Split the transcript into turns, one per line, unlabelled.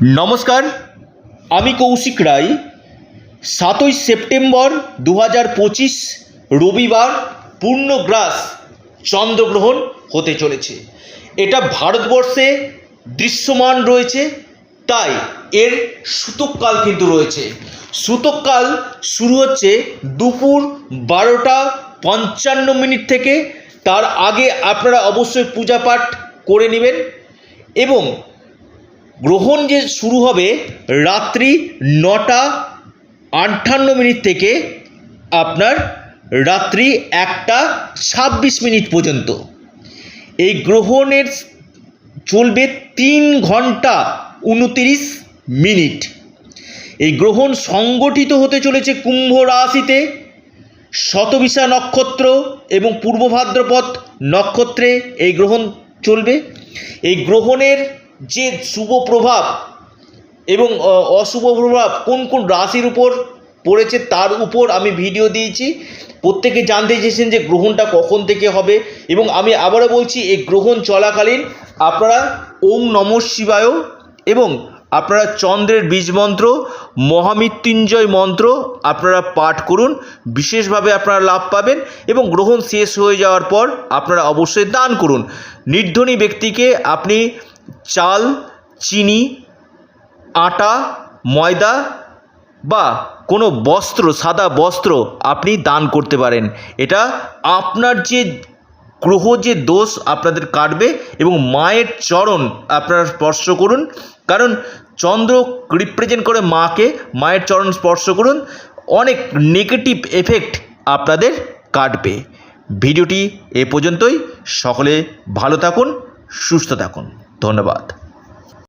নমস্কার, আমি কৌশিক রায়। সাতই সেপ্টেম্বর দু হাজার পঁচিশ রবিবার পূর্ণগ্রাস চন্দ্রগ্রহণ হতে চলেছে। এটা ভারতবর্ষে দৃশ্যমান রয়েছে, তাই এর সূতককাল কিন্তু রয়েছে। সূতককাল শুরু হচ্ছে দুপুর বারোটা পঞ্চান্ন মিনিট থেকে। তার আগে আপনারা অবশ্যই পূজা পাঠ করে নেবেন এবং গ্রহণ যে শুরু হবে রাত্রি নটা আটান্ন মিনিট থেকে আপনার রাত্রি একটা ছাব্বিশ মিনিট পর্যন্ত। এই গ্রহণের চলবে তিন ঘণ্টা উনতিরিশ মিনিট। এই গ্রহণ সংগঠিত হতে চলেছে কুম্ভ রাশিতে। শতবিশা নক্ষত্র এবং পূর্ব ভাদ্রপদ নক্ষত্রে এই গ্রহণ চলবে। এই গ্রহণের যে শুভ প্রভাব এবং অশুভ প্রভাব কোন কোন রাশির উপর পড়েছে তার উপর আমি ভিডিও দিয়েছি। প্রত্যেকে জানতে চেয়েছেন যে গ্রহণটা কখন থেকে হবে এবং আমি আবারও বলছি, এই গ্রহণ চলাকালীন আপনারা ওম নম শিবায় এবং আপনারা চন্দ্রের বীজ মন্ত্র, মহামৃত্যুঞ্জয় মন্ত্র আপনারা পাঠ করুন, বিশেষভাবে আপনারা লাভ পাবেন এবং গ্রহণ শেষ হয়ে যাওয়ার পর আপনারা অবশ্যই দান করুন। নির্ধনী ব্যক্তিকে আপনি চাল, চিনি, আটা, ময়দা বা কোনো বস্ত্র, সাদা বস্ত্র আপনি দান করতে পারেন। এটা আপনার যে গ্রহ যে দোষ আপনাদের কাটবে এবং মায়ের চরণ আপনারা স্পর্শ করুন। কারণ চন্দ্র রিপ্রেজেন্ট করে মাকে, মায়ের চরণ স্পর্শ করুন। অনেক নেগেটিভ এফেক্ট আপনাদের কাটবে। ভিডিওটি এ পর্যন্তই। সকলে ভালো থাকুন, সুস্থ থাকুন। ধন্যবাদ।